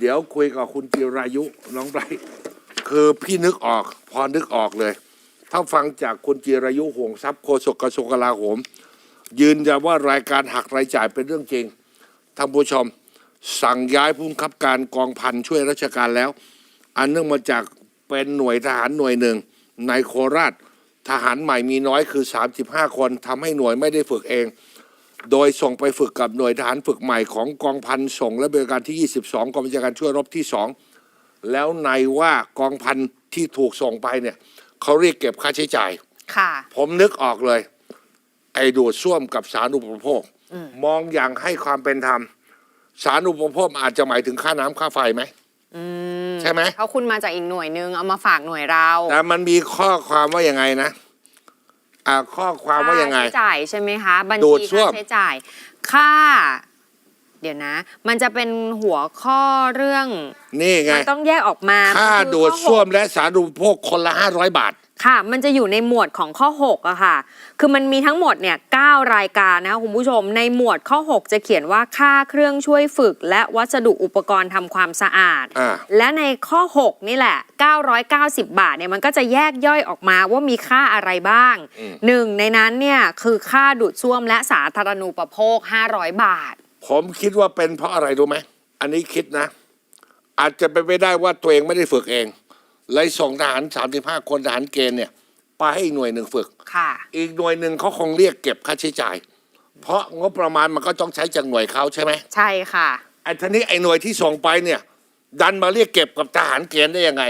เดี๋ยวคุยกับคุณจิรายุน้องไบรท์คือพี่นึกออกพอนึกออกเลย ถ้าฟังจากคุณจิรายุห่วงทรัพย์โฆษกกระทรวงกลาโหม ยืนยันว่ารายการหักรายจ่ายเป็นเรื่องจริงท่านผู้ชม สั่งย้ายผู้บังคับการกองพันช่วยราชการแล้ว อันเนื่องมาจากเป็นหน่วยทหารหน่วยหนึ่งในโคราช ทหารใหม่มีน้อยคือ 35 คนทำให้หน่วยไม่ได้ฝึกเอง โดยส่งไปฝึกกับหน่วยทหารฝึกใหม่ของกองพันส่งและบริการที่ 22 กองบัญชาการช่วยรบที่ 2 แล้วในว่ากองพันที่ถูกส่งไปเนี่ยเขาเรียกเก็บค่าใช้จ่าย ค่ะ ผมนึกออกเลย ไอ้ดูดซ่วมกับสารุปโภค มองอย่างให้ความเป็นธรรม สารุปโภคอาจจะหมายถึงค่าน้ำค่าไฟไหม อืมใช่ไหม เพราะคุณมาจากอีกหน่วยนึง เอามาฝากหน่วยเรา แต่มันมีข้อความว่ายังไงนะ อ่าข้อความว่ายังไง ค่ใช้จ่ายใช่ไหมคะ บัญดูชีดซ่วค่ามใช้จ่าย ค่า เดี๋ยวนะ มันจะเป็นหัวข้อเรื่องนี่ไง มันต้องแยกออกมาค่ามันคือดูดข้อหก ซ่วมและสารุปโภคคนละห้าร้อยบาท ค่ะ มันจะอยู่ในหมวดของข้อ6อะค่ะ คือมันมีทั้งหมดเนี่ย9รายการนะคะคุณผู้ชม ในหมวดข้อ 6 จะเขียนว่าค่าเครื่องช่วยฝึก และวัสดุอุปกรณ์ทำความสะอาดอ่าและในข้อ 6 นี่แหละ 990 บาทเนี่ยมันก็จะแยกย่อยออกมาว่ามีค่าอะไรบ้างอืมหนึ่งในนั้นเนี่ยคือค่าดูดซ่วมและสาธารณูปโภค 500 บาท ผมคิดว่าเป็นเพราะอะไรรู้ไหม อันนี้คิดนะ อาจจะเป็นไปได้ว่าตัวเองไม่ได้ฝึกเอง เลยส่งทหาร 35 คนทหารเกณฑ์เนี่ยไปให้อีกหน่วยหนึ่งฝึก ค่ะ อีกหน่วยหนึ่งเขาคงเรียกเก็บค่าใช้จ่าย เพราะงบประมาณมันก็ต้องใช้จากหน่วยเขาใช่ไหมใช่ค่ะ ไอ้ทีนี้ไอ้หน่วยที่ส่งไปเนี่ย ดันมาเรียกเก็บกับทหารเกณฑ์ได้ยังไง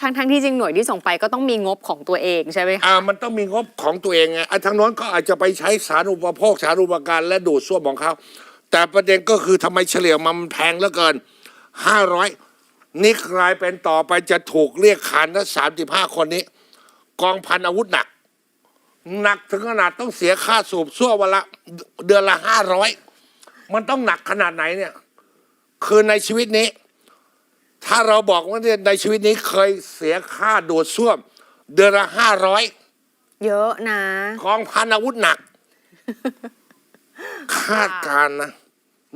ทั้งทั้งที่จริงหน่วยที่ส่งไปก็ต้องมีงบของตัวเองใช่ไหมคะ อ่ามันต้องมีงบของตัวเองไงไอ้ทางโน้นก็อาจจะไปใช้สารุปโภคสารุปการและดูดซ่วมของเขาแต่ประเด็นก็คือทำไมเฉลี่ยมันแพงเหลือเกินห้าร้อย นี่กลายเป็นต่อไปจะถูกเรียกขานทั้งสามสิบห้าคนนี้ กองพันอาวุธหนัก หนักถึงขนาดต้องเสียค่าสูบซ่วมวันละ เดือนละห้าร้อยมันต้องหนักขนาดไหนเนี่ย คือในชีวิตนี้ ถ้าเราบอกว่าเนี่ยในชีวิตนี้เคยเสียค่าดูดซ่วม เดือนละห้าร้อยเยอะนะกองพันอาวุธหนัก คาดการณ์นะ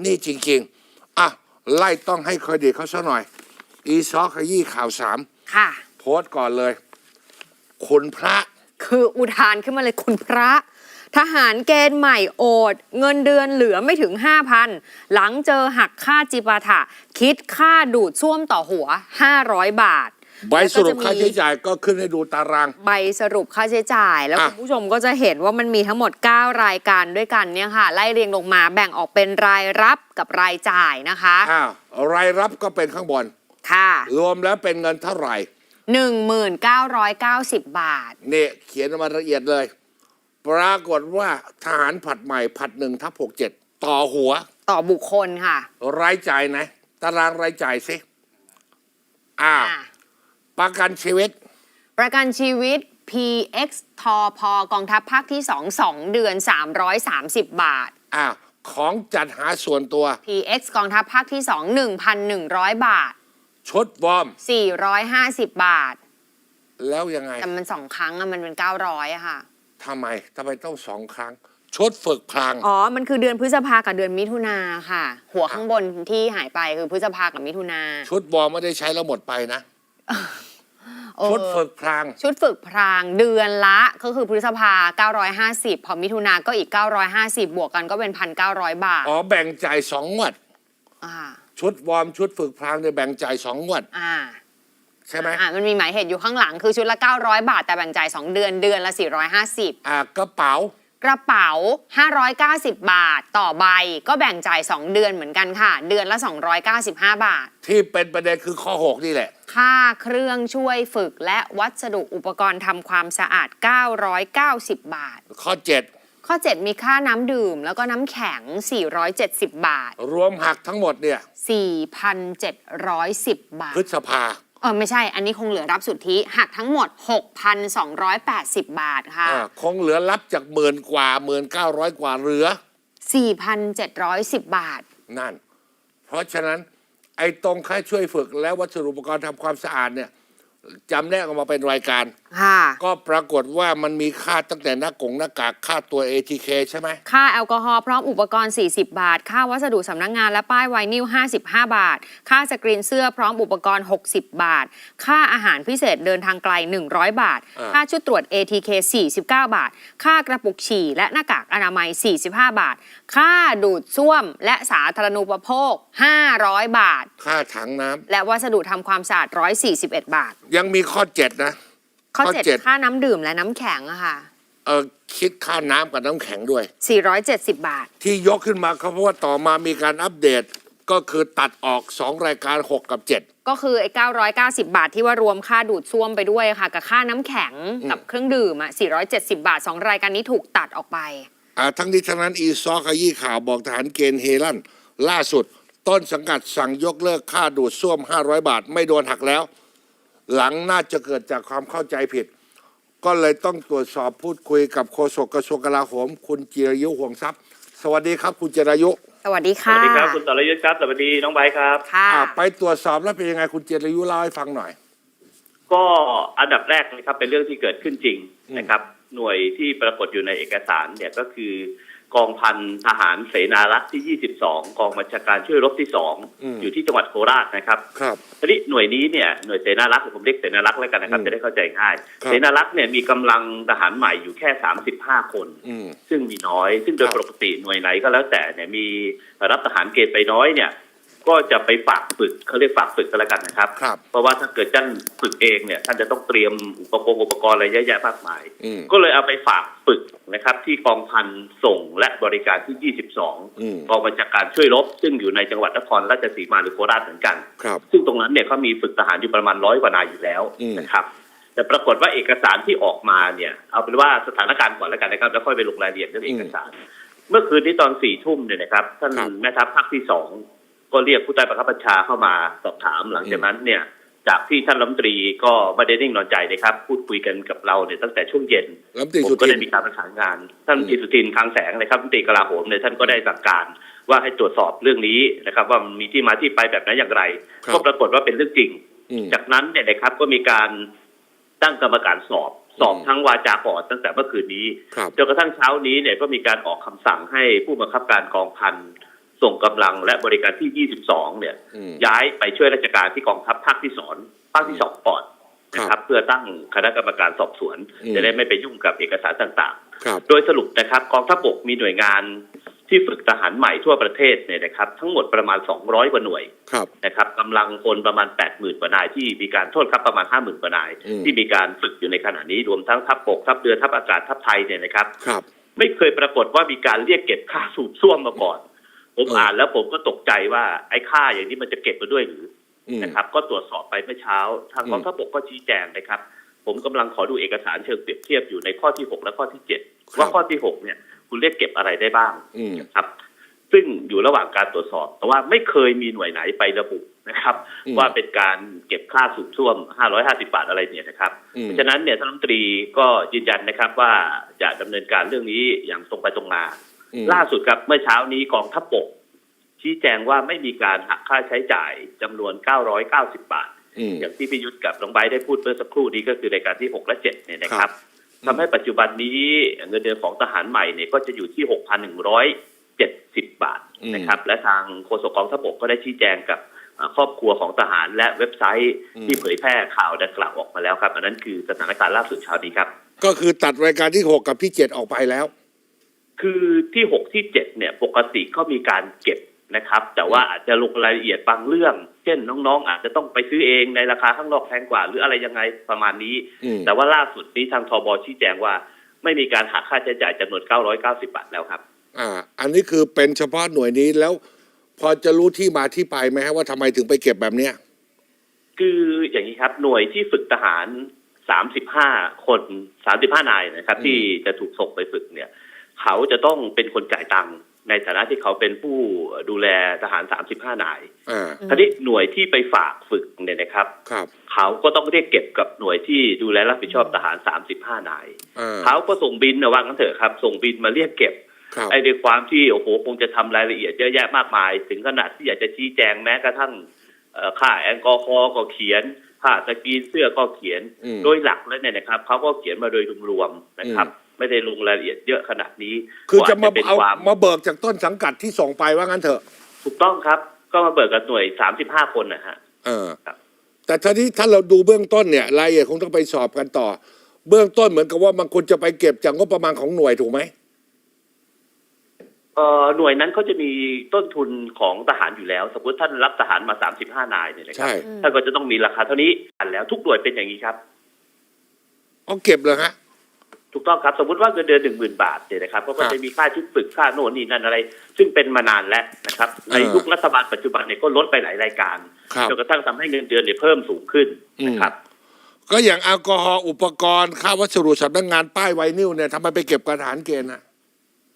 นี่จริง ๆ อะ ไล่ต้องให้เครดิตเขาซะหน่อย อีซอขยี้ข่าวสามค่ะ โพสต์ก่อนเลย คุณพระคืออุทานขึ้นมาเลยคุณพระ ทหารเกณฑ์ใหม่โอด เงินเดือนเหลือไม่ถึง 5,000 หลังเจอหักค่าจิปาถะ คิดค่าดูดซ่วมต่อหัว 500 บาท ใบสรุปแล้วก็จะมีค่าใช้จ่ายก็ขึ้นให้ดูตาราง ใบสรุปค่าใช้จ่าย แล้วอะ คุณผู้ชมก็จะเห็นว่ามันมีทั้งหมด 9 รายการด้วยกันเนี่ยค่ะ ไล่เรียงลงมาแบ่งออกเป็นรายรับกับรายจ่ายนะคะ อ้าวรายรับก็เป็นข้างบน ค่ะ รวมแล้วเป็นเงินเท่าไหร่1990 บาท เนี่ยเขียนมาละเอียดเลย ปรากฏว่าทหารผัดใหม่ผัดหนึ่งทับหกเจ็ดต่อหัว ต่อบุคคลค่ะรายจ่ายนะ ตารางรายจ่ายสิอ้าวอะประกันชีวิต ประกันชีวิต PX ทอพอกองทัพภาคที่ 2 2 เดือน 330 บาทอ้าวของจัดหาส่วนตัว PX กองทัพภาคที่ 2 1,100 บาท ชุดวอร์ม 450 บาท แล้วยังไงแต่มันสองครั้งอะมันเป็น 900อะค่ะ ทำไมทำไมต้องสองครั้ง ชุดฝึกพลางอ๋อ มันคือเดือนพฤษภากับเดือนมิถุนาค่ะ หัวข้างบนที่หายไปคือพฤษภากับมิถุนาชุดวอร์มไม่ได้ใช้แล้วหมดไปนะ เออชุดฝึกพลาง ชุดฝึกพรางเดือนละก็คือพฤษภา 950 พอมิถุนาก็อีก 950 บวกกันก็เป็น 1,900 บาทอ๋อแบ่งจ่ายสองงวด อ่า ชุดวอร์มชุดฝึกพลางเนี่ยแบ่งจ่ายสองงวด อ่าใช่ไหมอ่ามันมีหมายเหตุอยู่ข้างหลังคือชุดละ 900 บาทแต่แบ่งจ่าย2เดือนเดือนละ 450 อ่ากระเป๋ากระเป๋า 590 บาทต่อใบก็แบ่งจ่าย 2 เดือนเหมือนกันค่ะ เดือนละ 295 บาท ที่เป็นประเด็นคือข้อ 6 นี่แหละ ค่าเครื่องช่วยฝึกและวัสดุอุปกรณ์ทำความสะอาด 990 บาท ข้อ ข้อ 7 มีค่าน้ำดื่ม แล้วก็น้ำแข็ง 470 บาท7รวมหักทั้งหมดเนี่ย4,710 บาท พฤษภาเออไม่ใช่ อันนี้คงเหลือรับสุทธิหักทั้งหมด 6,280 บาทค่ะ อ่าคงเหลือรับจากหมื่นกว่าหมื่นเก้าร้อยกว่าเหลือ 4,710 บาท นั่น เพราะฉะนั้นไอ้ตรงค่าช่วยฝึกและวัสดุอุปกรณ์ทำความสะอาดเนี่ย จำแนกออกมาเป็นรายการ ค่ะ ก็ปรากฏว่ามันมีค่าตั้งแต่หน้ากงหน้ากากค่าตัว ATK ใช่ไหม ค่าแอลกอฮอล์พร้อมอุปกรณ์ 40 บาท ค่าวัสดุสำนักงงานและป้ายไวนิล55 บาท ค่าสกรีนเสื้อพร้อมอุปกรณ์ 60 บาท ค่าอาหารพิเศษเดินทางไกล 100 บาท อ่า ค่าชุดตรวจ ATK 49 บาท ค่ากระปุกฉี่และหน้ากากอนามัย 45 บาท ค่าดูดซ่วมและสาธารณูปโภค 500 บาท ค่าถังน้ำและวัสดุทำความสะอาด 141 บาทยังมีข้อเจ็ดนะ ข้อข้อเจ็ด7ค่าน้ำดื่มและน้ำแข็งอะค่ะ เออคิดค่าน้ำกับน้ำแข็งด้วย 470 บาท ที่ยกขึ้นมาเขาเพราะว่าต่อมามีการอัปเดต ก็คือตัดออก 2 รายการ 6 กับ 7 ก็คือไอ้990 บาทที่ว่ารวมค่าดูดซ่วมไปด้วยค่ะ กับค่าน้ำแข็งกับเครื่องดื่มอะ470 บาท 2 รายการนี้ถูกตัดออกไป อ่าทั้งนี้ทั้งนั้นอีซอขยี้ข่าวบอกทหารเกณฑ์เฮลันล่าสุด ต้นสังกัดสั่งยกเลิกค่าดูดซ่วม 500 บาท ไม่โดนหักแล้ว หลังน่าจะเกิดจากความเข้าใจผิด ก็เลยต้องตรวจสอบพูดคุยกับโฆษกกระทรวงกลาโหม คุณจิรายุห่วงทรัพย์ สวัสดีครับ คุณจิรายุสวัสดีสค่ะวัสดีครับคุณสรยุทธ์ครับสวัสดีน้องไบร์ทครับ ค่ะ อ่าไปตรวจสอบแล้วเป็นยังไงคุณจิรายุเล่าให้ฟังหน่อย ก็อันดับแรกนะครับเป็นเรื่องที่เกิดขึ้นจริงอืมนะครับ หน่วยที่ปรากฏอยู่ในเอกสารเนี่ยก็คือ กองพันทหารเสนารักษ์ที่ 22 กองบัญชาการช่วยรบที่ 2 อยู่ที่จังหวัดโคราชนะครับครับทีนี้หน่วยนี้เนี่ยหน่วยเสนารักษ์ผมเรียกเสนารักษ์แล้วกันนะครับอืมจะได้เข้าใจง่ายครับเสนารักษ์เนี่ยมีกำลังทหารใหม่อยู่แค่ 35 คนอืมซึ่งมีน้อย ซึ่งโดยครับปกติหน่วยไหนก็แล้วแต่เนี่ยมีรับทหารเกณฑ์ไปน้อยเนี่ย ก็จะไปฝากฝึกเขาเรียกฝากฝึกก็แล้วกันนะครับ ครับ เพราะว่าถ้าเกิดท่านฝึกเองเนี่ยท่านจะต้องเตรียมอุปกรณ์อุปกรณ์อะไรเยอะแยะมากมาย อืม ก็เลยเอาไปฝากฝึกนะครับ ที่กองพันส่งและบริการที่ อืม 22กองบัญชาการช่วยรบ ซึ่งอยู่ในจังหวัดนครราชสีมาหรือโคราชเหมือนกัน ครับ ซึ่งตรงนั้นเนี่ยเขามีฝึกทหารอยู่ประมาณร้อยกว่านายอยู่แล้วอืม นะครับ แต่ปรากฏว่าเอกสารที่ออกมาเนี่ยเอาเป็นว่าสถานการณ์ก่อนแล้วกันนะครับ แล้วค่อยไปลงรายละเอียดเรื่องเอกสาร เมื่อคืนนี้ตอนสี่ทุ่มเนี่ยนะครับท่านครับ แม่ทัพภาคที่สอง ก็เรียกผู้ใต้บังคับบัญชาเข้ามาสอบถามหลังจากนั้นเนี่ย จากที่ท่านรัฐมนตรีก็ไม่ได้นิ่งนอนใจนะครับ พูดคุยกันกับเราเนี่ยตั้งแต่ช่วงเย็นรัฐมนตรีผสุมก็ทิได้นมีการประสานงาน ท่านรัฐมนตรีสุทินคลังแสงนะครับรัฐมนตรีกลาโหมเนี่ยท่านก็ได้สั่งการว่าให้ตรวจสอบเรื่องนี้นะครับ ว่ามันมีที่มาที่ไปแบบไหนอย่างไรครับก็ปรากฏว่าเป็นเรื่องจริงอืมจากนั้นเนี่ยนะครับก็มีการตั้งกรรมการสอบสอบอืมทั้งวาจาก่อนตั้งแต่เมื่อคืนนี้ครับจนกระทั่งเช้านี้เนี่ยก็มีการออกคำสั่งให้ผู้บังคับการกองพัน ส่งกำลังและบริการที่ 22 เนี่ยอืมย้ายไปช่วยราชการที่กองทัพภาคที่สองภาคที่สองก่อนนะคครัรับบเพื่อตั้งคณะกรรมการสอบสวนอืมจะได้ไม่ไปยุ่งกับเอกสารต่างครับๆโดยสรุปนะครับกองทัพบกมีหน่วยงานที่ฝึกทหารใหม่ทั่วประเทศเนี่ยนะครับ ทั้งหมดประมาณ 200 กว่าหน่วยครับนะครับกำลังคนประมาณ 80,000กว่านายที่มีการโทษครับประมาณ 50,000กว่านายอืมที่มีการฝึกอยู่ในขณะนี้รวมทั้งทัพบกทัพเรือทัพอากาศทัพไทยเนี่ยนะครับครับไม่เคยปรากฏว่ามีการเรียกเก็บค่าสูบซ่วมมาก่อน ผมเอออ่อ่านแล้วผมก็ตกใจว่าไอ้ค่าอย่างนี้มันจะเก็บมาด้วยหรืออืมนะครับ ก็ตรวจสอบไปเมื่อเช้า ทางอืมกองทัพบกก็ชี้แจงนะครับ ผมกำลังขอดูเอกสารเชิงเปรียบเทียบอยู่ในข้อที่6และข้อที่7ว่าข้อที่6เนี่ย คุณเรียกเก็บอะไรได้บ้างอืมนะครับ ซึ่งอยู่ระหว่างการตรวจสอบ แต่ว่าไม่เคยมีหน่วยไหนไประบุนะครับอืมว่าเป็นการเก็บค่าสูบซ่วม 550 บาทอะไรเนี่ยนะครับอืมเพราะฉะนั้นเนี่ยท่านรัฐมนตรีก็ยืนยันนะครับ ว่าจะดำเนินการเรื่องนี้อย่างตรงไปตรงมาอืม ล่าสุดครับเมื่อเช้านี้กองทัพบกชี้แจงว่าไม่มีการหักค่าใช้จ่ายจำนวน 990 บาทอืมอย่างที่พิยุทธ์กับน้องไบร์ทได้พูดเมื่อสักครู่นี้ก็คือในการที่ 6 และ 7 เนี่ยนะคครัรับบทำให้ปัจจุบันนี้เงินเดือนของทหารใหม่เนี่ยก็จะอยู่ที่ 6,170 บาทนะครับ และทางโฆษกกองทัพบกก็ได้ชี้แจงกับเอ่อครอบครัวของทหารและเว็บไซต์อืมที่เผยแพร่ข่าวดังกล่าวออกมาแล้วครับ อันนั้นคือสถานการณ์ล่าสุดเช้านี้ครับ ก็คือตัดรายการที่ 6 กับที่ 7 ออกไปแล้ว คือที่หกที่เจ็ดเนี่ยปกติก็มีการเก็บนะครับ แต่ว่าอาจจะลงรายละเอียดบางเรื่อง เช่นน้องๆ อาจจะต้องไปซื้อเองในราคาข้างนอกแพงกว่า หรืออะไรยังไงประมาณนี้อืมแต่ว่าล่าสุดนี้ทางทบชี้แจงว่า ไม่มีการหักค่าใช้จ่ายจำนวน 990 บาทแล้วครับ อ่า อันนี้คือเป็นเฉพาะหน่วยนี้แล้ว พอจะรู้ที่มาที่ไปไหมฮะว่าทำไมถึงไปเก็บแบบเนี้ยคืออย่างนี้ครับหน่วยที่ฝึกทหาร 35 คน 35 นายนะครับอืมที่จะถูกส่งไปฝึกเนี่ย เขาจะต้องเป็นคนจ่ายตังค์ในฐานะที่เขาเป็นผู้ดูแลทหาร35นายอ่าอืมคราวนี้หน่วยที่ไปฝากฝึกเนี่ยนะครับ ครับ เขาก็ต้องเรียกเก็บกับหน่วยที่ดูแลรับผิดชอบทหาร35นายอ่าเขาก็ส่งบินนะว่างั้นเถอะครับ ส่งบินมาเรียกเก็บ ครับ ไอ้ด้วยความที่โอ้โหคงจะทำรายละเอียดเยอะแยะมากมาย ถึงขนาดที่อยากจะชี้แจงแม้กระทั่งเอ่อค่าแอลกอฮอล์ก็เขียนผ้าสกรีนเสื้อก็เขียนอืมโดยหลักแล้วเนี่ยนะครับเขาก็เขียนมาโดยรวมๆนะครับ ไม่ได้ลงรายละเอียดเยอะขนาดนี้คือจะมาก็จเป็นเอาความมาเบิกจากต้นสังกัดที่ส่งไปว่างั้นเถอะ ถูกต้องครับ ก็มาเบิกกับหน่วยสามสิบห้าคนนะฮะเออครับแต่ทีนี้ถ้าเราดูเบื้องต้นเนี่ยรายละเอียดคงต้องไปสอบกันต่อ เบื้องต้นเหมือนกับว่ามันควรจะไปเก็บจากงบประมาณของหน่วยถูกไหมเอ่อหน่วยนั้นเขาจะมีต้นทุนของทหารอยู่แล้ว สมมติท่านรับทหารมาสามสิบห้านายเนี่ยนะครัใช่ท่านก็จะต้องมีราคาเท่านี้อันแล้วทุกหน่วยเป็นอย่างนี้ครับเอาเก็บเลยฮะ ถูกต้องครับสมมติว่าเงินเดือนหนึ่งหมื่นบาทเนี่ยนะครับก็ครับจะมีค่าชุดฝึกค่าโน่นนี่นั่นอะไร ซึ่งเป็นมานานแล้วนะครับ ในเออยุครัฐบาลปัจจุบันเนี่ยก็ลดไปหลายรายการครับจนกระทั่งทำให้เงินเดือนเนี่ยเพิ่มสูงขึ้นนะครับก็อย่างแอลกอฮอล์อุปกรณ์ค่าวัสดุสำนักงานป้ายไวนิลเนี่ยทำไมไปเก็บกับทหารเกณฑ์อะ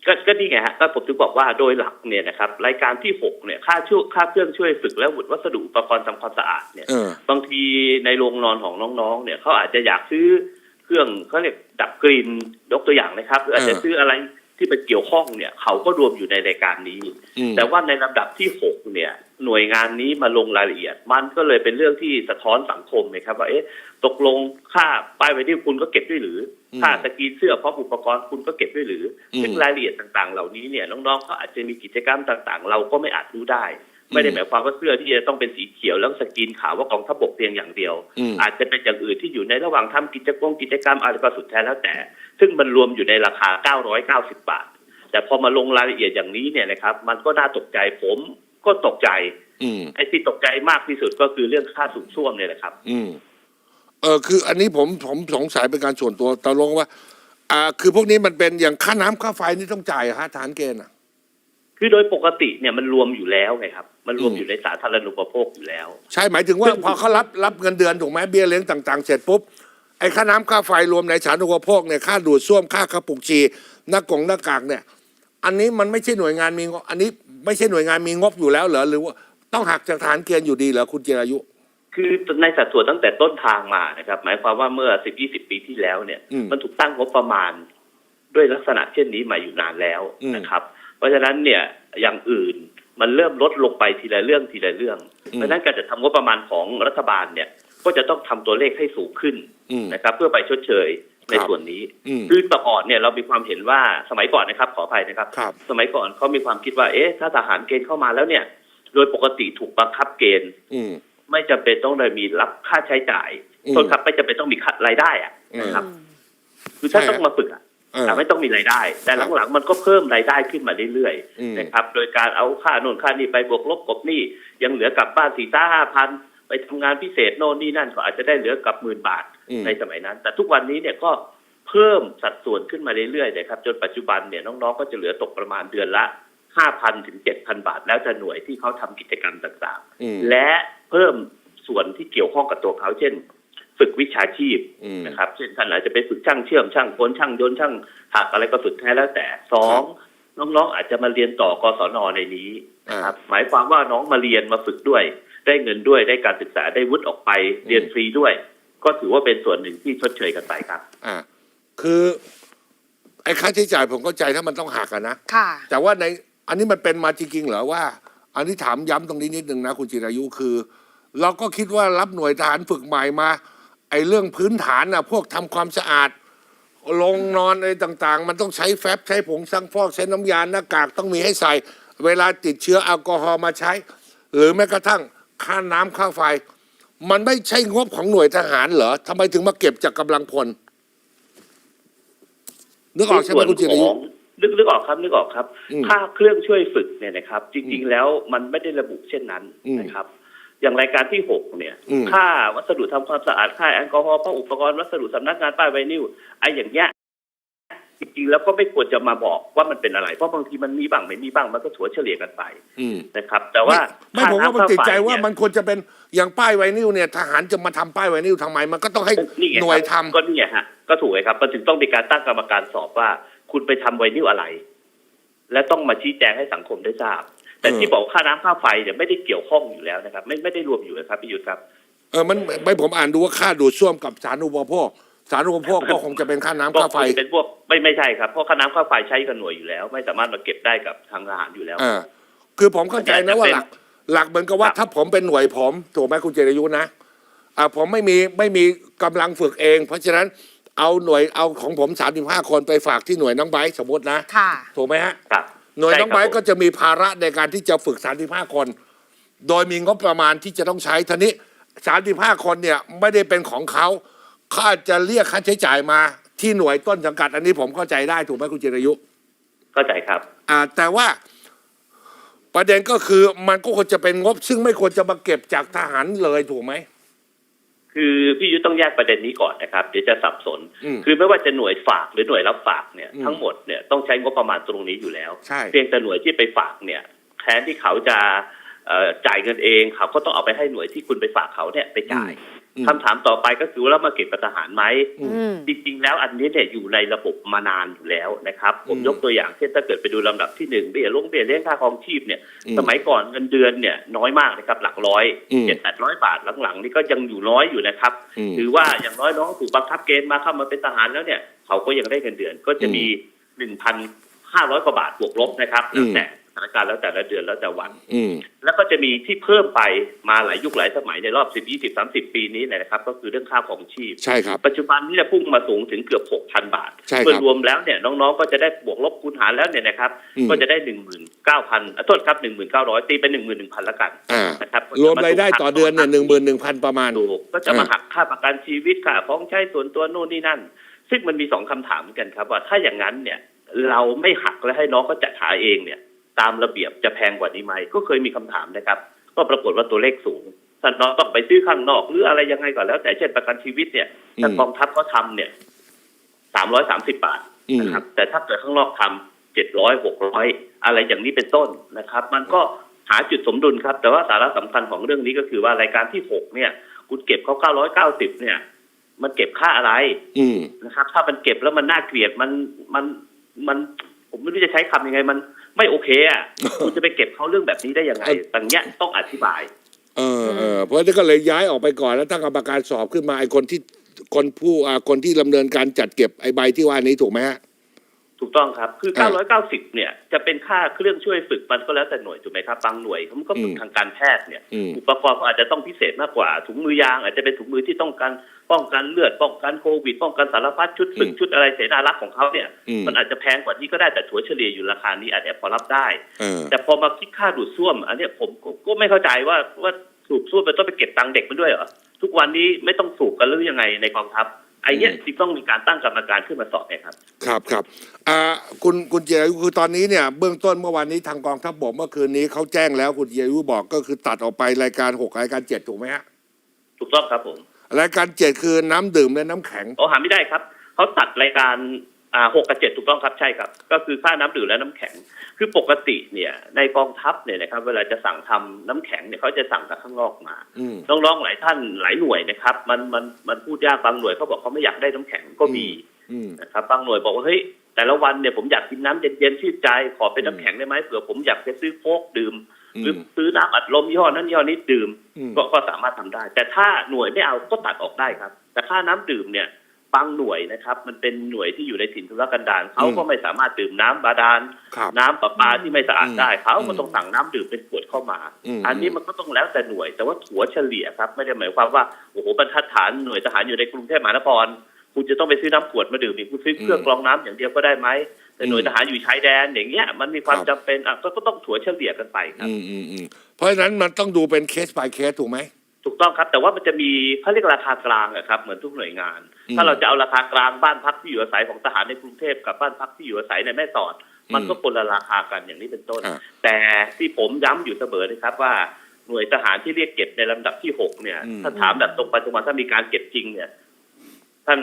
ก็ก็นี่ไงฮะก็ผมถึงบอกว่าโดยหลักเนี่ยนะครับรายการที่หกเนี่ยค่าช่วยค่าเครื่องช่วยฝึกและวัสดุอุปกรณ์ทำความสะอาดเนี่ยเออบางทีในโรงนอนของน้องๆเนี่ยเขาอาจจะอยากซื้อ เครื่องเขาเรียกดับกลิ่นยกตัวอย่างนะครับหรืออาจจะเออซื้ออะไรที่เป็นเกี่ยวข้องเนี่ย เขาก็รวมอยู่ในรายการนี้อืมแต่ว่าในลำดับที่หกเนี่ย หน่วยงานนี้มาลงรายละเอียด มันก็เลยเป็นเรื่องที่สะท้อนสังคมนะครับว่าเอ๊ะตกลงค่าป้ายไวนิลคุณก็เก็บด้วยหรืออมค่าสกรีนเสื้อพร้อมอุปกรณ์คุณก็เก็บด้วยหรืออืมซึ่งรายละเอียดต่างๆ เหล่านี้เนี่ยน้องๆเขาอาจจะมีกิจกรรมต่างๆ เราก็ไม่อาจรู้ได้ ไม่ได้หมายความว่าเสื้อที่จะต้องเป็นสีเขียวแล้วสกรีนขาวว่ากองทัพบกเพียงอย่างเดียวอืมอาจจะเป็นอย่างอื่นที่อยู่ในระหว่างทำกิจกรรมกิจกรรมอะไรก็สุดแท้แล้วแต่ ซึ่งมันรวมอยู่ในราคา 990 บาท แต่พอมาลงรายละเอียดอย่างนี้เนี่ยนะครับ มันก็น่าตกใจผมก็ตกใจอืมไอ้ที่ตกใจมากที่สุดก็คือเรื่องค่าสูงส้วมเนี่ยแหละครับ อืมเออคืออันนี้ผมผมสงสัยเป็นการส่วนตัวตกลงว่า อ่า คือพวกนี้มันเป็นอย่างค่าน้ำค่าไฟนี่ต้องจ่ายเหรอฮะทหารเกณฑ์อะ คือโดยปกติเนี่ยมันรวมอยู่แล้วไงครับ มันรวมอืมอยู่ในสาธารณูปโภคอยู่แล้ว ใช่หมายถึงว่าพอเขารับรับเงินเดือนถูกไหมเบี้ยเลี้ยงต่าง ๆ เสร็จปุ๊บไอ้ค่าน้ำค่าไฟรวมในสาธารณูปโภคเนี่ยค่าดูดซ่วมค่ากระปุกชีหน้ากงหน้ากากเนี่ย อันนี้มันไม่ใช่หน่วยงานมีงบอันนี้ไม่ใช่หน่วยงานมีงบอยู่แล้วเหรอหรือว่าต้องหักจากทหารเกณฑ์อยู่ดีเหรอคุณเจรายุคือในสัดส่วนตั้งแต่ต้นทางมานะครับ หมายความว่าเมื่อ10 20ปีที่แล้วเนี่ยอืมมันถูกตั้งงบประมาณด้วยลักษณะเช่นนี้มาอยู่นานแล้วอืมนะครับ เพราะฉะนั้นเนี่ยอย่างอื่น มันเริ่มลดลงไปทีละเรื่องทีละเรื่อง เพราะฉะนั้นการจะทำงบประมาณของรัฐบาลเนี่ย ก็จะต้องทำตัวเลขให้สูงขึ้นอืมนะครับ เพื่อไปชดเชยในครับส่วนนี้อืมคือแต่ก่อนเนี่ยเรามีความเห็นว่าสมัยก่อนนะครับ ขออภัยนะครับครับ สมัยก่อนเขามีความคิดว่าเอ๊ะถ้าทหารเกณฑ์เข้ามาแล้วเนี่ย โดยปกติถูกบังคับเกณฑ์อืมไม่จำเป็นต้องเลยมีรับค่าใช้จ่ายอืมต้นครับไม่จำเป็นต้องมีค่ารายได้อะนะครับคือถ้าใช่ต้องมาฝึกอะ เออแต่ไม่ต้องมีรายได้ แต่หลังๆมันก็เพิ่มรายได้ขึ้นมาเรื่อยอืมๆนะครับโดยการเอาค่าโน่นค่านี่ไปบวกลบกบหนี้ยังเหลือกลับบ้านสี่ห้าห้าพันไปทำงานพิเศษโน่นนี่นั่นก็อาจจะได้เหลือกลับหมื่นบาทอืมในสมัยนั้น แต่ทุกวันนี้เนี่ยก็เพิ่มสัดส่วนขึ้นมาเรื่อยๆนะครับ จนปัจจุบันเนี่ยน้องๆก็จะเหลือตกประมาณเดือนละห้าพันถึงเจ็ดพันบาท แล้วแต่หน่วยที่เขาทำกิจกรรมต่างๆอืมและเพิ่มส่วนที่เกี่ยวข้องกับตัวเขาเช่น ฝึกวิชาชีพอืมนะครับ เช่นท่านอาจจะไปฝึกช่างเชื่อมช่างกลช่างยนต์ช่างหักอะไรก็สุดแท้แล้วแต่สองน้องๆอาจจะมาเรียนต่อกศนในนี้นะครับหมายความว่าน้องมาเรียนมาฝึกด้วย ได้เงินด้วยได้การศึกษาได้วุฒิออกไปเรียนฟรีด้วย ก็ถือว่าเป็นส่วนหนึ่งที่ชดเชยกันไปครับ อ่าคือไอ้ค่าใช้จ่ายผมเข้าใจถ้ามันต้องหักอะนะค่ะ แต่ว่าในอันนี้มันเป็นมาจริงๆเหรอว่า อันนี้ถามย้ำตรงนี้นิดนึงนะคุณจิรายุคือ เราก็คิดว่ารับหน่วยทหารฝึกใหม่มาไอ้เรื่องพื้นฐานน่ะพวกทำความสะอาด ลงนอนอะไรต่างๆ มันต้องใช้แฟบใช้ผงซักฟอกใช้น้ำยาหน้ากากต้องมีให้ใส่ เวลาติดเชื้อแอลกอฮอล์มาใช้ หรือแม้กระทั่งค่าน้ำค่าไฟ มันไม่ใช่งบของหน่วยทหารเหรอทำไมถึงมาเก็บจากกำลังพลนึกออกใช่ไหมคุณจิรายุนึกนึกออกครับนึกออกครับอืมค่าเครื่องช่วยฝึกเนี่ยนะครับ จริง ๆ แล้วมันไม่ได้ระบุเช่นนั้นอืมนะครับ อย่างรายการที่หกเนี่ยอืมค่าวัสดุทำความสะอาดค่าแอลกอฮอล์ป้าอุปกรณ์วัสดุสำนักงานป้ายไวนิลไอ้อย่างเงี้ยจริงๆแล้วก็ไม่ควรจะมาบอกว่ามันเป็นอะไร เพราะบางทีมันมีบ้างไม่มีบ้างมันก็ถัวเฉลี่ยกันไปอืมนะครับ แต่ว่าไม่ไม่ผมว่ามันค่ติดใจน้ำว่าค่ไฟมันควรจะเป็นอย่างป้ายไวนิลเนี่ยทหารจะมาทำป้ายไวนิลทำไมมันก็ต้องให้นี่ไงหน่วยคทำรับก็นี่ไงฮะก็ถูกไงครับมันถึงต้องมีการตั้งกรรมการสอบว่า คุณไปทำไวนิลอะไร และต้องมาชี้แจงให้สังคมได้ทราบ แต่เออที่บอกค่าน้ำค่าไฟเนี่ยไม่ได้เกี่ยวข้องอยู่แล้วนะครับ ไม่ไม่ได้รวมอยู่นะครับพี่ยุทธครับเออมันไม่ผมอ่านดูว่าค่าดูดซ่วมกับสาธารณูปโภคสาธารณูปโภคก็คงจะเป็นค่าน้ำก็ค่าไฟคงเป็นพวกไม่ไม่ใช่ครับเพราะค่าน้ำค่าไฟใช้กับหน่วยอยู่แล้ว ไม่สามารถมาเก็บได้กับทางทหารอยู่แล้วเออคือผมเข้าใจนะว่าหลัก หลักเหมือนกับว่าครับถ้าผมเป็นหน่วยผมถูกไหมคุณเจริยุนะอ่าผมไม่มีไม่มีกำลังฝึกเอง เพราะฉะนั้นเอาหน่วยเอาของผม35คนไปฝากที่หน่วยน้องไบร์ทสมมตินะค่ะถูกไหมฮะครับ หน่วยน้องไบร์ทใช่คก็รับจะมีภาระในการที่จะฝึก 35 คน โดยมีงบประมาณที่จะต้องใช้ทีนี้ 35 คนเนี่ยไม่ได้เป็นของเขาเขาอาจจะเรียกค่าใช้จ่ายมาที่หน่วยต้นสังกัด อันนี้ผมเข้าใจได้ถูกไหมคุณจิรายุเข้าใจครับ อ่าแต่ว่าประเด็นก็คือมันก็ควรจะเป็นงบ ซึ่งไม่ควรจะมาเก็บจากทหารเลยถูกไหม คือพี่ยุทธต้องแยกประเด็นนี้ก่อนนะครับ เดี๋ยวจะสับสนอืมคือไม่ว่าจะหน่วยฝากหรือหน่วยรับฝากเนี่ยอืมทั้งหมดเนี่ยต้องใช้งบประมาณตรงนี้อยู่แล้วใช่เพียงแต่หน่วยที่ไปฝากเนี่ยแทนที่เขาจะเอ่อจ่ายเงินเองเขาก็ต้องเอาไปให้หน่วยที่คุณไปฝากเขาเนี่ยไปจ่ายอืม คำถามต่อไปก็คือว่าแล้วมาเก็บกับทหารไหมอืมจริงๆ แล้วอันนี้เนี่ยอยู่ในระบบมานานอยู่แล้วนะครับ ผมอืมยกตัวอย่างเช่นถ้าเกิดไปดูลำดับที่หนึ่งเบี้ยลงเบี้ยเลี้ยงค่าครองชีพเนี่ยอืมสมัยก่อนเงินเดือนเนี่ยน้อยมากนะครับ หลักร้อยอืมเจ็ดแปดร้อยบาทหลังๆ นี่ก็ยังอยู่น้อยอยู่นะครับอืมถือว่าอย่างน้อยน้องถูกบังคับเกณฑ์มาเข้ามาเป็นทหารแล้วเนี่ย เขาก็ยังได้เงินเดือนก็จะมีหนึ่งพันห้าร้อยกว่าบาทบวกลบนะครับอืแล้วมแต่ส ถานการณ์แล้วแต่ละเดือนแล้วแต่วันอืมแล้วก็จะมีที่เพิ่มไปมาหลายยุคหลายสมัยในรอบสิบยี่สิบสามสิบปีนี้เนยนะครับ ก็คือเรื่องค่าครองชีพใช่ครับปัจจุบันนี้เนี่ยพุ่งมาสูงถึงเกือบ6,000บาทใช่ครับเมื่อรวมแล้วเนี่ยน้องๆก็จะได้บวกลบคูณหารแล้วเนี่ยนะครับอืมก็จะได้19,000อะโทษครับ1,900ตีเป็น11,000ละกันอ่านะครับรวมรายได้ต่อเดือนเนี่ยหนึ่งหมื่นหนึ่งพันประมาณถูกก็จะมาอ่าหักค่าประกันชีวิตค่าของใช้ส่วนตัวโน่นนี่นั่น ซึ่งมันมีสองคำถามเหมือนกันครับว่าถ้าอย่างนั้นเนี่ยเราไม่หักและให้น้องเขาจัดหาเองเนี่ย ตามระเบียบจะแพงกว่านี้ไหมก็เคยมีคำถามนะครับ ก็ปรากฏว่าตัวเลขสูงถ้าน้องต้องไปซื้อข้างนอก หรืออะไรยังไงก็แล้ว แต่เช่นประกันชีวิตเนี่ยถ้ากองทัพเขาทำเนี่ยสามร้อยสามสิบบาทอืมนะครับ แต่ถ้าเกิดข้างนอกทำเจ็ดร้อยหกร้อยอะไรอย่างนี้เป็นต้นนะครับ มันก็หาจุดสมดุลครับ แต่ว่าสาระสำคัญของเรื่องนี้ก็คือว่ารายการที่หกเนี่ย คุณเก็บเขาเก้าร้อยเก้าสิบเนี่ย มันเก็บค่าอะไร อืมนะครับ ถ้ามันเก็บแล้วมันน่าเกลียดมันมันมัน ผมไม่รู้จะใช้คำยังไงมัน ไม่โอเคอะคุณจะไปเก็บเขาเรื่องแบบนี้ได้ยังไงต่างเนี้ยต้องอธิบาย เออเออเพราะฉะนั้นก็เลยย้ายออกไปก่อนแล้วตั้งกรรมการสอบขึ้นมาไอ้คนที่คนผู้อ่าคนที่ดำเนินการจัดเก็บไอ้ใบที่ว่านี้ถูกไหมฮะ ถูกต้องครับ คืออ่า990 เนี่ย จะเป็นค่าเครื่องช่วยฝึกมันก็แล้วแต่หน่วยถูกไหมครับ บางหน่วยเขาก็ฝึกอืมทางการแพทย์เนี่ย อืม อุปกรณ์เขาอาจจะต้องพิเศษมากกว่า ถุงมือยางอาจจะเป็นถุงมือที่ต้องการ ป้องกันเลือดป้องกันโควิด ป้องกันสารพัดชุดฝึกอืมชุดอะไรเสนารักษ์ของเขาเนี่ยอืมมันอาจจะแพงกว่านี้ก็ได้แต่ถัวเฉลี่ยอยู่ราคานี้อาจจะพอรับได้เออแต่พอมาคิดค่าดูดซ่วม อันเนี้ยผมก็ก็ไม่เข้าใจว่าว่าสูบซ่วมมันต้องไปเก็บตังค์เด็กมันด้วยเหรอทุกวันนี้ไม่ต้องสูบกันหรือยังไงในกองทัพไอ้เนี้ยอืมจึงต้องมีการตั้งกรรมการขึ้นมาสอบไงครับครับครับอ่าคุณคุณเจียยุคือตอนนี้เนี่ยเบื้องต้นเมื่อวานนี้ทางกองทัพบกเมื่อคืนนี้เขาแจ้งแล้วคุณเจียยุบอกก็คือตัดออกไปรายการหกรายการเจ็ดถูกไหมฮะถูกต้องครับผม รายการเจ็ดคือน้ำดื่มและน้ำแข็งโอ้หาไม่ได้ครับเขาตัดรายการอ่าหกกับเจ็ดถูกต้องครับใช่ครับ ก็คือค่าน้ำดื่มและน้ำแข็ง คือปกติเนี่ยในกองทัพเนี่ยนะครับเวลาจะสั่งทำน้ำแข็งเนี่ยเขาจะสั่งจากข้างนอกมา อืม น้องๆหลายท่านหลายหน่วยนะครับ มันมันมันพูดยากบางหน่วยเขาบอกเขาไม่อยากได้น้ำแข็งก็มีอืม นะครับบางหน่วยบอกว่าเฮ้ยแต่ละวันเนี่ยผมอยากกินน้ำเย็นๆชื่นใจขอเป็นอืมน้ำแข็งได้ไหมเผื่อผมอยากจะซื้อโค้กดื่มอื หรือมซื้อน้ำอัดลมยี่ห้อนั้นยี่ห้อนี้ดื่มอืมก็ก็สามารถทำได้ แต่ถ้าหน่วยไม่เอาก็ตัดออกได้ครับ แต่ค่าน้ำดื่มเนี่ยบางหน่วยนะครับ มันเป็นหน่วยที่อยู่ในถิ่นทุรกันดารเขาก็ไม่สามารถดื่มน้ำบาดาลครับน้ำประปาที่ไม่สะอาดได้เขาอืก็มต้องสั่งน้ำดื่มเป็นขวดเข้ามาอืมอันนี้มันก็ต้องแล้วแต่หน่วย แต่ว่าถัวเฉลี่ยครับ ไม่ได้หมายความว่าโอ้โหบรรทัดฐานหน่วยทหารอยู่ในกรุงเทพมหานครคุณจะต้องไปซื้อน้ำขวดมาดื่มอีกคุณซื้อเครื่องกรองน้ำอย่างเดียวก็ได้ไหมแต่ หน่วยทหารอยู่ชายแดนอย่างเงี้ยมันมีความจำเป็นอะก็ก็ต้องถัวเฉลี่ยกันไปครับอืมอืมอืมเพราะฉะนั้นมันต้องดูเป็นเคส by เคสถูกไหมถูกต้องครับ แต่ว่ามันจะมีเขาเรียกราคากลางอะครับ เหมือนทุกหน่วยงานอืมถ้าเราจะเอาราคากลางบ้านพักที่อยู่อาศัยของทหารในกรุงเทพกับบ้านพักที่อยู่อาศัยในแม่สอด มันก็คนละราคากันอย่างนี้เป็นต้นอ่าแต่ที่ผมย้ำอยู่เสมอนะครับว่าหน่วยทหารที่เรียกเก็บในลำดับที่หกเนี่ยอืมถ้าถามแบบตรงไปตรงมาถ้ามีการเก็บจริงเนี่ย ท่าน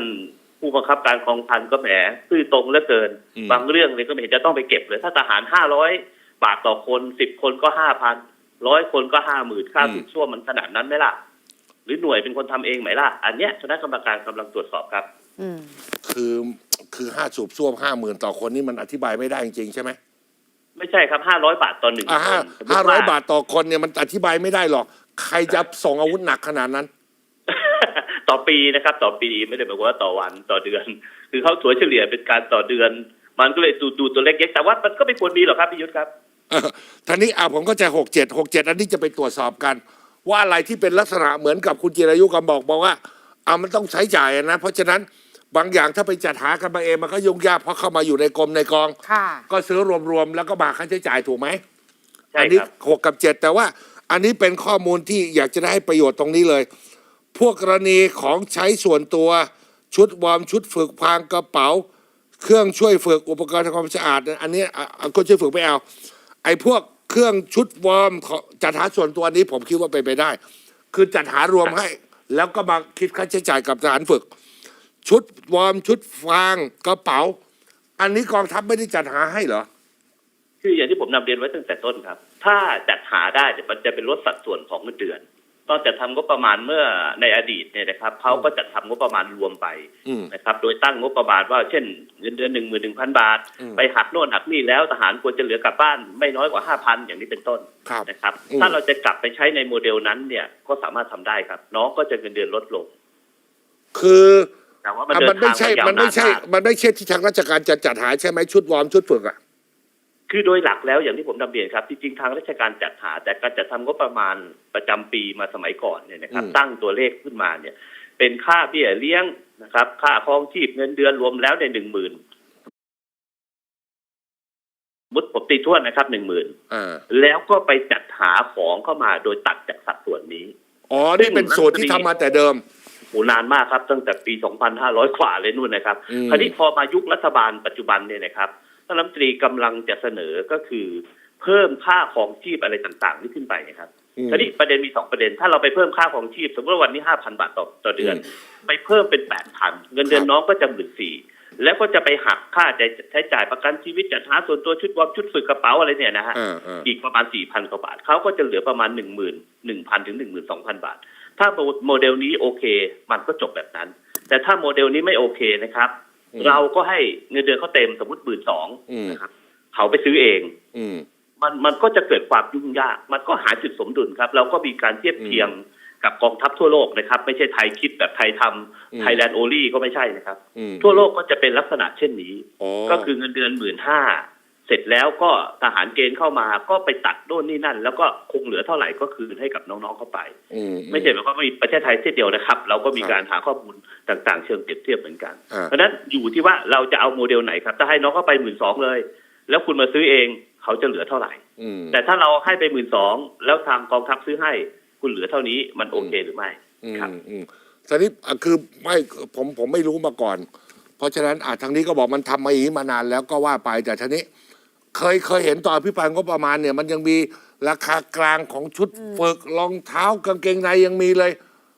ผู้บังคับการกองพันก็แหมซื่อตรงเหลือเกินอืมบางเรื่องเนี่ยก็ไม่เห็นจะต้องไปเก็บเลย ถ้าทหารห้าร้อยบาทต่อคนสิบคนก็ห้าพันร้อยคนก็ห้าหมื่นค่าอืมสุดซ่วมมันขนาดนั้นไหมล่ะ หรือหน่วยเป็นคนทำเองไหมล่ะ อันเนี้ยคณะกรรมการกำลังตรวจสอบครับอืมคือคือห้าสูบซ่วมห้าหมื่นต่อคนนี่มันอธิบายไม่ได้จริงๆใช่ไหมไม่ใช่ครับห้าร้อยบาทต่อหนึ่งอ่าคห้านสมมุติห้าร้อยว่บาทต่อคนเนี่ยมันอธิบายไม่ได้หรอก ใครจะส่งอาวุธหนักขนาดนั้น ต่อปีนะครับ ต่อปีไม่ได้หมายความว่าต่อวันต่อเดือน คือเขาถัวเฉลี่ยเป็นการต่อเดือน มันก็เลยดูดูตัวเลขเล็กแต่ว่ามันก็ไม่ควรมีหรอกครับพี่ยุทธครับเออท่านี้อ่าผมเข้าใจหกเจ็ดหกเจ็ดอันนี้จะไปตรวจสอบกัน ว่าอะไรที่เป็นลักษณะเหมือนกับคุณจิรายุกำบอกบอกว่าเอามันต้องใช้จ่ายนะ เพราะฉะนั้นบางอย่างถ้าไปจัดหากันมาเองมันก็ยุ่งยากเพราะเข้ามาอยู่ในกรมในกองค่ะก็ซื้อรวมๆแล้วก็มาค่าใช้จ่ายถูกไหมใช่อันี้ครับหกกับเจ็ดแต่ว่าอันนี้เป็นข้อมูลที่อยากจะได้ให้ประโยชน์ตรงนี้เลยพ วกกรณีของใช้ส่วนตัวชุดวอร์มชุดฝึกพางกระเป๋า เครื่องช่วยฝึกอุปกรณ์ทำความสะอาดนี่ยอันนี้อะอะก็ช่วยฝึกไม่เอา ไอ้พวกเครื่องชุดวอร์มจัดหาส่วนตัวนี้ผมคิดว่าเป็นไปได้ คือจัดหารวมให้ แล้วก็มาคิดค่าใช้จ่ายกับทหารฝึก ชุดวอร์มชุดฟางกระเป๋า อันนี้กองทัพไม่ได้จัดหาให้เหรอคืออย่างที่ผมนำเรียนไว้ตั้งแต่ต้นครับ ถ้าจัดหาได้เนี่ยมันจะเป็นลดสัดส่วนของเงินเดือน ตอนจัดทำงบประมาณเมื่อในอดีตเนี่ยนะครับเขาก็จัดทำงบประมาณรวมไปอืมนะครับ โดยตั้งงบประมาณว่าเช่นเงินเดือนหนึ่งหมื่นหนึ่งพันบาทอืมไปหักโน่นหักนี่แล้วทหารควรจะเหลือกลับบ้านไม่น้อยกว่าห้าพันอย่างนี้เป็นต้นครับนะครับอืมถ้าเราจะกลับไปใช้ในโมเดลนั้นเนี่ยก็สามารถทำได้ครับ น้องก็จะเงินเดือนลดลง คือแต่ว่ามันอะเดิมันนไม่ทางใช่มายาวมันไม่นานใช่มากมันไม่ใช่ที่ทางราชการจะจัดหาใช่ไหมชุดวอร์มชุดฝึกอะ คือโดยหลักแล้วอย่างที่ผมนำเรียนครับจริงๆทางราชการจัดหา แต่การจัดทำงบประมาณประจำปีมาสมัยก่อนเนี่ยนะครับอืมตั้งตัวเลขขึ้นมาเนี่ย เป็นค่าเบี้ยเลี้ยงนะครับ ค่าครองชีพเงินเดือนรวมแล้วในหนึ่งหมื่นมุดผมตีท้วนนะครับหนึ่งหมื่นอ่าแล้วก็ไปจัดหาของเข้ามาโดยตัดจากสัดส่วนนี้ อ๋อ นี่เป็นสูตรที่ทำมาแต่เดิมโหนานมากครับ ตั้งแต่ปี 2,500 กว่าเลยนู่นนะครับอืมคราวนี้พอมายุครัฐบาลปัจจุบันเนี่ยนะครับท่านรัฐมนตรีกำลังจะเสนอก็คือ เพิ่มค่าของชีพอะไรต่างๆนี่ขึ้นไปนะครับอืมคราวนี้ประเด็นมีสองประเด็น ถ้าเราไปเพิ่มค่าของชีพ สมมติว่าวันนี้5,000บาทต่อต่อเดือนอืมไปเพิ่มเป็น8,000เงินเดือนน้องก็จะหมื่นสี่แล้วก็จะไปหักค่าใช้ใช้จ่ายประกันชีวิตจัดหาส่วนตัวชุดวอร์มชุดฝึกกระเป๋าอะไรเนี่ยนะฮะอ่าอ่าอีกประมาณ4,000กว่าบาทเขาก็จะเหลือประมาณ1 1 0 0 0ถึง12,000บาท ถ้าโมเดลนี้โอเค มันก็จบแบบนั้น แต่ถ้าโมเดลนี้ไม่โอเคนะครับอืม เราก็ให้เงินเดือนเขาเต็มสมมติหมื่นสองอืมนะครับเขาไปซื้อเอง อืมมันมันก็จะเกิดความยุ่งยาก มันก็หาจุดสมดุลครับ เราก็มีการเทียบเทียงกับกองทัพทั่วโลกนะครับ ไม่ใช่ไทยคิดแบบไทยทอืมำไทยแลนด์โอลี่ก็ไม่ใช่นะครับอืมทั่วโลกก็จะเป็นลักษณะเช่นนี้อ๋อก็คือเงินเดือนหมื่นห้าเสร็จแล้วก็ทหารเกณฑ์เข้ามาก็ไปตัดโน่นนี่นั่น แล้วก็คงเหลือเท่าไหร่ก็คืนให้กับน้องๆเข้าไปอืมไม่ใช่หมายความว่ามีประเทศไทยเช่นเดียวนะครับ เราก็มีครับการหาข้อมูลต่างๆ เชิงเปรียบเทียบเหมือนกันอ่าเพราะฉะนั้นอยู่ที่ว่าเราจะเอาโมเดลไหนครับถ้าให้น้องเข้าไปหมื่นสองเลย แล้วคุณมาซื้อเองเขาจะเหลือเท่าไหร่อืมแต่ถ้าเราให้ไปหมื่นสองแล้วทางกองทัพซื้อให้คุณเหลือเท่านี้มันโอเคหรือไม่อืมครับอืมทีนี้อะคือไม่ผมผมไม่รู้มาก่อน เพราะฉะนั้นอะทางนี้ก็บอกมันทำมาอย่างนี้มานานแล้วก็ว่าไปแต่ทีนี้ เคยเคยเห็นตอนพิพายงบประมาณเนี่ย มันยังมีราคากลางของชุดฝึกรองเท้ากางเกงในยังมีเลย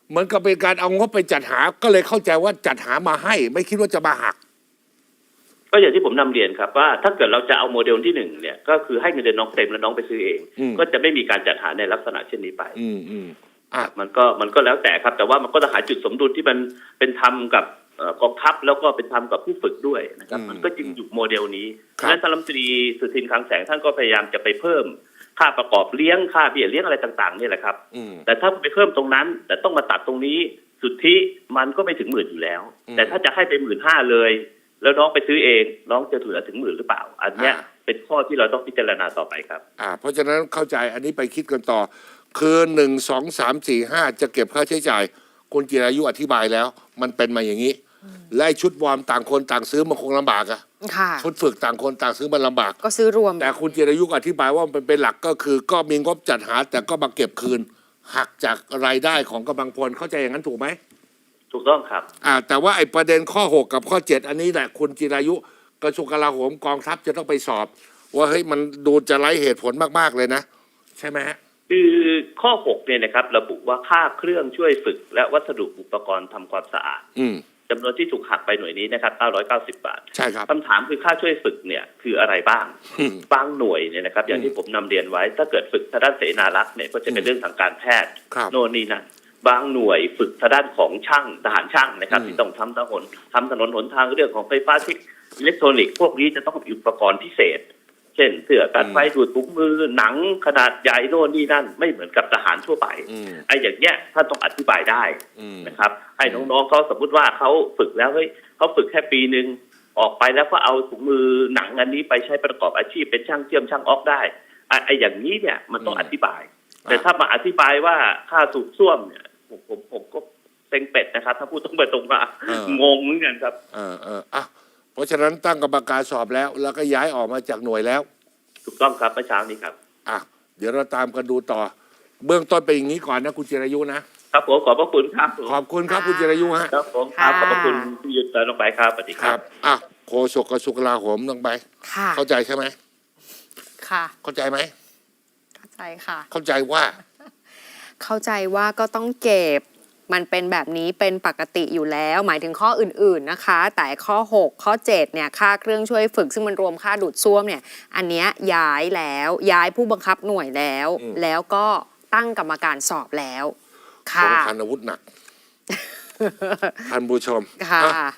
เหมือนกับเป็นการเอางบไปจัดหา ก็เลยเข้าใจว่าจัดหามาให้ ไม่คิดว่าจะมาหัก ก็อย่างที่ผมนำเรียนครับว่าถ้าเกิดเราจะเอาโมเดลที่หนึ่งเนี่ย ก็คือให้เงินเดือนน้องเต็มแล้วน้องไปซื้อเองอืมก็จะไม่มีการจัดหาในลักษณะเช่นนี้ไป อืมอืมอะมันก็มันก็แล้วแต่ครับ แต่ว่ามันก็ต้องหาจุดสมดุลที่มันเป็นธรรมกับเอ่อ กองทัพแล้วก็เป็นธรรมกับผู้ฝึกด้วยนะครับอืมมันก็จึงอยู่โมเดลนี้ครับและท่านรัฐมนตรีสุทินคลังแสงท่านก็พยายามจะไปเพิ่มค่าประกอบเลี้ยงค่าเบี้ยเลี้ยงอะไรต่างๆนี่แหละครับอืมแต่ถ้าไปเพิ่มตรงนั้น แต่ต้องมาตัดตรงนี้สุทธิมันก็ไม่ถึงหมื่นอยู่แล้วอืมแต่ถ้าจะให้ไปหมื่นห้าเลย แล้วน้องไปซื้อเอง น้องจะเหลือถึงหมื่นหรือเปล่า อันเนี้ยอ่าเป็นข้อที่เราต้องพิจารณาต่อไปครับ อ่า เพราะฉะนั้นเข้าใจอันนี้ไปคิดกันต่อ คือหนึ่งสองสามสี่ห้าจะเก็บค่าใช้จ่ายคุณจิรายุอธิบายแล้ว มันเป็นมาอย่างนี้ และไอ้ชุดวอร์มต่างคนต่างซื้อมันคงลำบากอะค่ะ ชุดฝึกต่างคนต่างซื้อมันลำบาก ก็ซื้อรวม แต่คุณจิรายุอธิบายว่ามันเป็นหลักก็คือ ก็มีงบจัดหา แต่ก็มาเก็บคืน หักจากรายได้ของกำลังพลเข้าใจอย่างนั้นถูกไหม ถูกต้องครับ อ่าแต่ว่าไอ้ประเด็นข้อ 6 กับข้อ 7 อันนี้แหละคุณจิรายุกระทรวงกลาโหมกองทัพจะต้องไปสอบ ว่าเฮ้ยมันดูจะไร้เหตุผลมาก ๆ เลยนะ ใช่ไหมฮะ คือข้อ 6 เนี่ยนะครับ ระบุว่าค่าเครื่องช่วยฝึก และวัสดุอุปกรณ์ทำความสะอาด อืม จำนวนที่ถูกหักไปหน่วยนี้นะครับ990 บาทใช่ครับคำถามคือค่าช่วยฝึกเนี่ยคืออะไรบ้างอืมบางหน่วยเนี่ยนะครับ อย่างที่ผมนำเรียนไว้ ถ้าเกิดฝึกทางด้านเสนารักษ์เนี่ยก็จะเป็นเรื่องทางการแพทย์ครับโน่นนี่นั่นบางหน่วยฝึกทางด้านของช่างทหารช่างนะครับอืมที่ต้องทำถนนทำถนนหนทางเรื่องของไฟฟ้าที่อิเล็กทรอนิกส์พวกนี้จะต้องมีอุปกรณ์พิเศษ เช่นเสื้อกันไฟดูดถุงมือหนังขนาดใหญ่โน่นนี่นั่น ไม่เหมือนกับทหารทั่วไปอืมไอ้อย่างเงี้ยท่านต้องอธิบายได้อืมนะครับ ให้น้องๆเขาสมมติว่าเขาฝึกแล้วเฮ้ยเขาฝึกแค่ปีหนึ่งออกไปแล้วก็เอาถุงมือหนังอันนี้ไปใช้ประกอบอาชีพเป็นช่างเชื่อมช่างออกได้ไอ้ไอ้อย่างนี้เนี่ยมันต้องอืมอธิบาย แต่อะถ้ามาอธิบายว่าค่าสูบซ่วมเนี่ยผมผมผมก็เต็งเป็ดนะครับ ถ้าพูดตรงไปตรงมาเอองงเหมือนกันครับ เออเอออะ เพราะฉะนั้นตั้งกรรมการสอบแล้ว แล้วก็ย้ายออกมาจากหน่วยแล้ว ถูกต้องครับเมื่อเช้านี้ครับ อะเดี๋ยวเราตามกันดูต่อ เบื้องต้นเป็นอย่างนี้ก่อนนะคุณจิรายุนะครับผมขอบพระคุณครับผมขอบคุณครับคุณจิรายุฮะครับผมครับขค่ะอบพระคุณพี่ยุทธและน้องไปครับสวัสดีคครัรับบอะโฆษกกระทรวงกลาโหมต้องไป ค่ะ เข้าใจใช่ไหมค่ะ เข้าใจไหมเข้าใจค่ะ เข้าใจว่า เข้าใจว่าก็ต้องเก็บ มันเป็นแบบนี้เป็นปกติอยู่แล้ว หมายถึงข้ออื่นๆนะคะ แต่ข้อ 6 ข้อ7เนี่ยค่าเครื่องช่วยฝึกซึ่งมันรวมค่าดูดซ่วมเนี่ยอันเนี้ยย้ายแล้วย้ายผู้บังคับหน่วยแล้วอืมแล้วก็ตั้งกรรมการสอบแล้วขอค่ะงพันอาวุธหนักท่านผู้ชมค่ะอะ